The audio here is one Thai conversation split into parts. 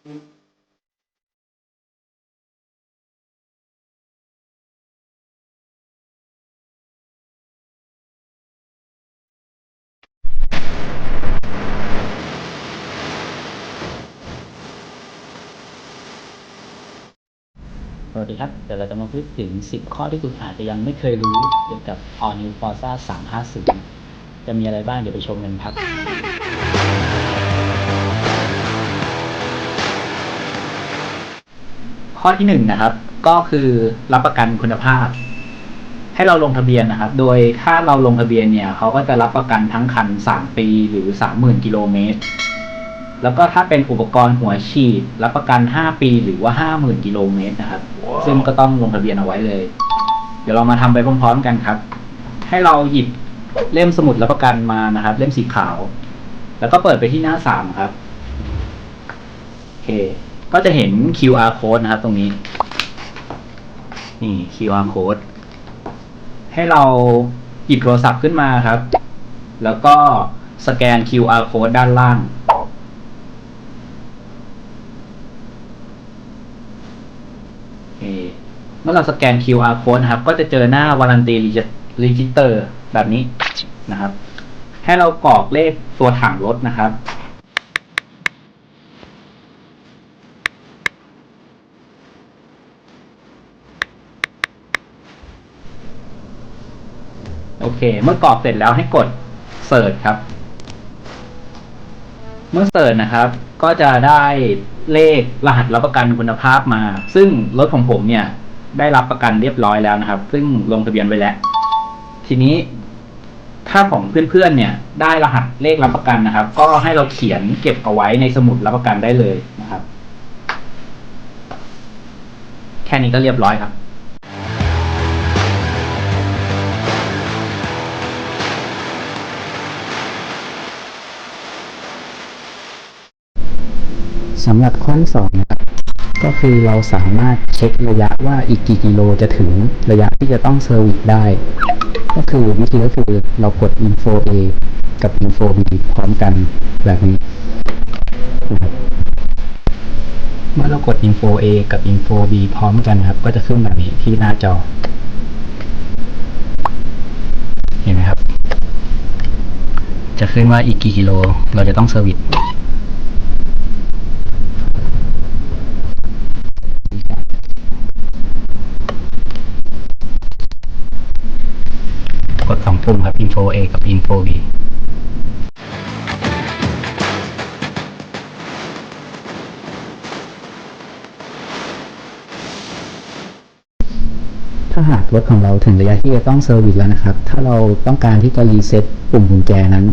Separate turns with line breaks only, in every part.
สวัสดีครับ เดี๋ยวเราจะมาพูดถึง 10 ข้อที่คุณอาจจะยังไม่เคยรู้เกี่ยวกับ All New Forza 350 จะมีอะไรบ้างเดี๋ยวไปชมกันครับ ข้อที่หนึ่งนะครับ ก็คือรับประกันคุณภาพ ให้เราลงทะเบียนนะครับ โดยถ้าเราลงทะเบียนเนี่ยเขาก็จะรับประกันทั้งคัน3ปีหรือ30,000กิโลเมตรแล้วก็ถ้าเป็นอุปกรณ์หัวฉีด รับประกัน 5 ปีหรือว่า 50,000 กิโลเมตรนะครับซึ่งก็ต้องลงทะเบียนเอาไว้เลย เดี๋ยวเรามาทำไปพร้อมๆกันครับ ให้เราหยิบเล่มสมุดรับประกันมานะครับ เล่มสีขาว แล้วก็เปิดไปที่หน้าสามครับ โอเค ก็จะเห็น QR code นะครับตรงนี้ นี่ QR code ให้เราหยิบโทรศัพท์ขึ้นมาครับ แล้วก็สแกน QR code ด้านล่างเคเมื่อเราสแกน QR code นะครับ ก็จะเจอหน้าวารันตีรีจิสเตอร์แบบนี้นะครับ ให้เรากรอกเลขตัวถังรถนะครับ โอเค เมื่อกรอกเสร็จแล้วให้กดเสิร์ชครับ เมื่อเสิร์ชนะครับ ก็จะได้เลขรหัสรับประกันคุณภาพมา ซึ่งรถของผมเนี่ย ได้รับประกันเรียบร้อยแล้วนะครับ ซึ่งลงทะเบียนไว้แล้ว ทีนี้ถ้าของเพื่อนๆเนี่ย ได้รหัสเลขรับประกันนะครับ ก็ให้เราเขียนเก็บเอาไว้ในสมุดรับประกันได้เลยนะครับ แค่นี้ก็เรียบร้อยครับ
สำหรับข้อที่สองนะครับก็คือเราสามารถเช็คระยะว่าอีกกี่กิโลจะถึงระยะที่จะต้องเซอร์วิสได้ ก็คือวิธีก็คือเรากด info A กับ info B พร้อมกันแบบนี้นะครับเมื่อเรากด info A กับ info B พร้อมกันครับ ก็จะขึ้นแบบนี้ที่หน้าจอ เห็นไหมครับ จะขึ้นว่าอีกกี่กิโล เราจะต้องเซอร์วิส กดสอง ปุ่มครับ info A กับ info B ถ้าหากรถของเราถึงระยะที่จะต้องเซอร์วิสแล้วนะครับ ถ้าเราต้องการที่จะรีเซ็ตปุ่มกุญแจนั้น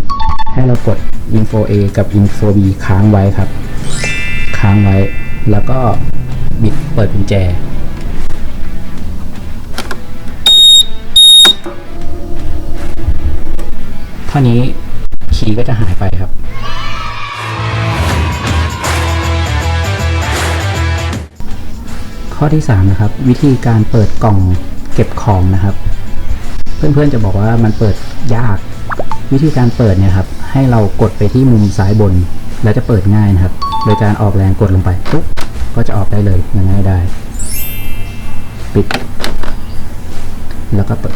ให้เรากด info A กับ info B ค้างไว้ครับ ค้างไว้ แล้วก็บิดเปิดกุญแจ ท่านี้คีย์ก็จะหายไปครับ ข้อที่ 3 นะครับ วิธีการเปิดกล่องเก็บของนะครับ เพื่อนๆจะบอกว่ามันเปิดยาก วิธีการเปิดเนี่ยครับให้เรากดไปที่มุมซ้ายบน แล้วจะเปิดง่ายนะครับ โดยการออกแรงกดลงไปปุ๊บก็จะออกได้เลยง่างง่ายได้ ปิด แล้วก็เปิด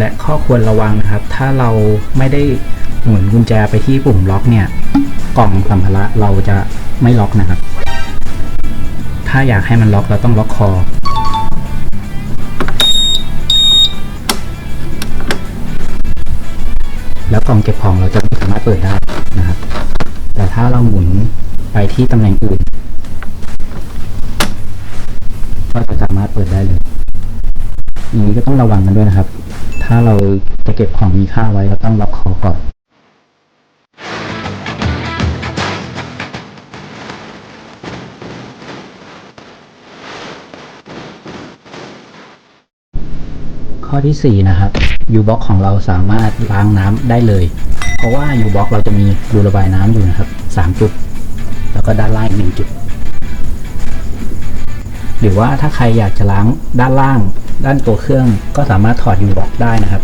และข้อควรระวังนะครับ ถ้าเราไม่ได้หมุนกุญแจไปที่ปุ่มล็อกเนี่ย กล่องสัมภาระเราจะไม่ล็อกนะครับ ถ้าอยากให้มันล็อกเราต้องล็อกคอ แล้วกล่องเก็บของเราจะไม่สามารถเปิดได้นะครับ แต่ถ้าเราหมุนไปที่ตำแหน่งอื่น ก็จะสามารถเปิดได้เลยอย่างนี้ก็ต้องระวังกันด้วยนะครับ ถ้าเราจะเก็บของมีค่าไว้เราต้องล็อกคอก่อนข้อที่ 4 นะครับ U-box ของเราสามารถล้างน้ำได้เลย เพราะว่า U-box เราจะมีรูระบายน้ำอยู่นะครับ 3 จุด แล้วก็ด้านล่างอีกหนึ่งจุด หรือว่าถ้าใครอยากจะล้างด้านล่าง ด้านตัวเครื่อง ก็สามารถถอด U-box ได้นะครับ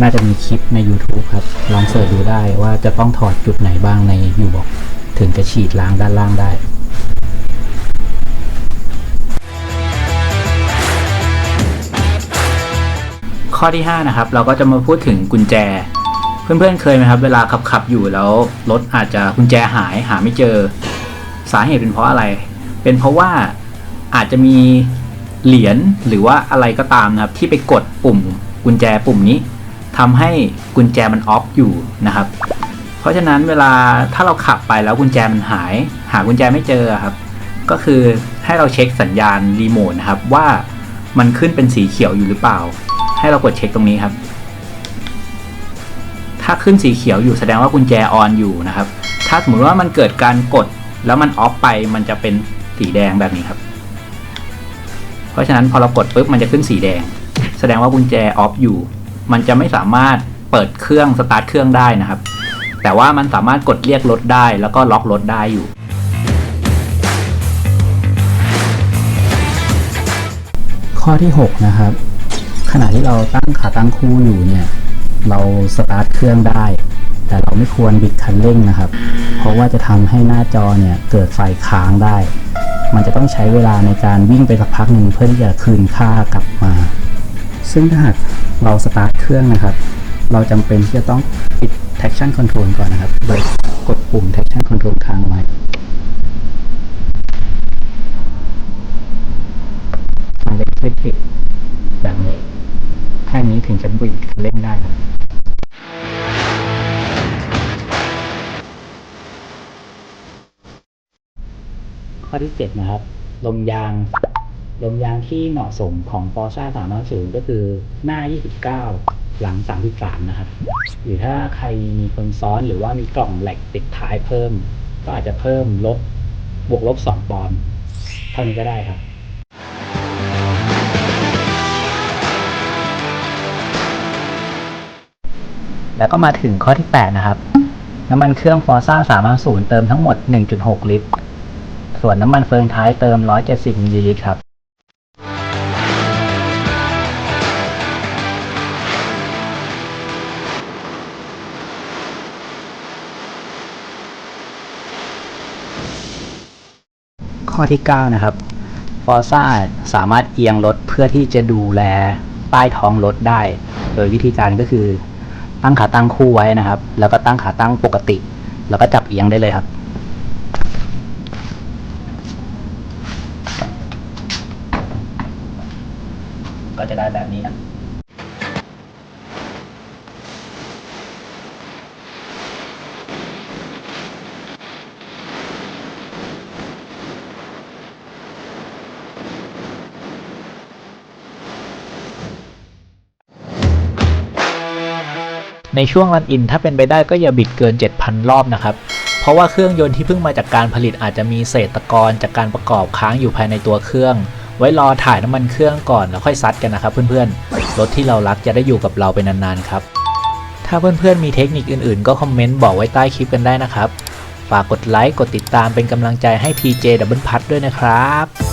น่าจะมีคลิปใน YouTube ครับ ลองเสิร์ชดูได้ว่าจะต้องถอดจุดไหนบ้างในยูบอกถึงจะฉีดล้างด้านล่างได้
ข้อที่ 5 นะครับ เราก็จะมาพูดถึงกุญแจ เพื่อนๆเคยไหมครับ เวลาขับขับอยู่แล้วรถอาจจะกุญแจหายหาไม่เจอ สาเหตุเป็นเพราะอะไร เป็นเพราะว่า อาจจะมีเหรียญหรือว่าอะไรก็ตามนะครับที่ไปกดปุ่มกุญแจปุ่มนี้ทำให้กุญแจมันออฟอยู่นะครับ เพราะฉะนั้นเวลาถ้าเราขับไปแล้วกุญแจมันหาย หากุญแจไม่เจอครับ ก็คือให้เราเช็คสัญญาณรีโมทนะครับว่ามันขึ้นเป็นสีเขียวอยู่หรือเปล่า ให้เรากดเช็คตรงนี้ครับ ถ้าขึ้นสีเขียวอยู่แสดงว่ากุญแจออนอยู่นะครับ ถ้าสมมติว่ามันเกิดการกดแล้วมันออฟไปมันจะเป็นสีแดงแบบนี้ครับ เพราะฉะนั้นพอเรากดปุ๊บมันจะขึ้นสีแดง แสดงว่ากุญแจออฟอยู่ มันจะไม่สามารถเปิดเครื่องสตาร์ทเครื่องได้นะครับ แต่ว่ามันสามารถกดเรียกรถได้ แล้วก็ล็อกรถได้อยู่
ข้อที่ 6 นะครับ ขณะที่เราตั้งขาตั้งคู่อยู่เนี่ยเราสตาร์ทเครื่องได้ แต่เราไม่ควรบิดคันเร่งนะครับ เพราะว่าจะทำให้หน้าจอเนี่ยเกิดไฟค้างได้ มันจะต้องใช้เวลาในการวิ่งไปสักพักหนึ่งเพื่อที่จะคืนค่ากลับมา ซึ่งถ้าหากเราสตาร์ทเครื่องนะครับ เราจำเป็นที่จะต้องปิด traction control ก่อนนะครับ โดยกดปุ่ม traction control ค้างไว้มันจะขึ้นติดแบบนี้แค่นี้ถึงจะบิดเร่งได้ครับ ข้อที่ 7 นะครับ ลมยางลมยางที่เหมาะสมของ f o r z a 350ก็คือหน้า 29 หลัง 33 นะครับ หรือถ้าใครมีคนซ้อนหรือว่ามีกล่องแหลกติดท้ายเพิ่ม ก็อาจจะเพิ่มลบบวกลบ 2 ปอนด์เท่านี้ก็ได้ครับแล้วก็มาถึงข้อที่ 8 นะครับ น้ำมันเครื่อง Forza 350 เติมทั้งหมด 1.6 ลิตร ส่วนน้ำมันเฟืองท้ายเติม 170มิลลิลิตรครับข้อที่ 9 นะครับ Forza สามารถเอียงรถเพื่อที่จะดูแลใต้ท้องรถได้ โดยวิธีการก็คือตั้งขาตั้งคู่ไว้นะครับ แล้วก็ตั้งขาตั้งปกติ แล้วก็จับเอียงได้เลยครับ ก็จะได้ แบบนี้ครับ
ในช่วงรันอินถ้าเป็นไปได้ก็อย่าบิดเกิน 7,000 รอบนะครับ เพราะว่าเครื่องยนต์ที่เพิ่งมาจากการผลิตอาจจะมีเศษตะกอนจากการประกอบค้างอยู่ภายในตัวเครื่อง ไว้รอถ่ายน้ำมันเครื่องก่อนแล้วค่อยซัดกันนะครับ เพื่อนๆ รถที่เรารักจะได้อยู่กับเราไปนานๆครับ ถ้าเพื่อนๆมีเทคนิคอื่นๆ ก็คอมเมนต์บอกไว้ใต้คลิปกันได้นะครับ ฝากกดไลค์กดติดตามเป็นกำลังใจให้ PJ Double p a t ด้วยนะครับ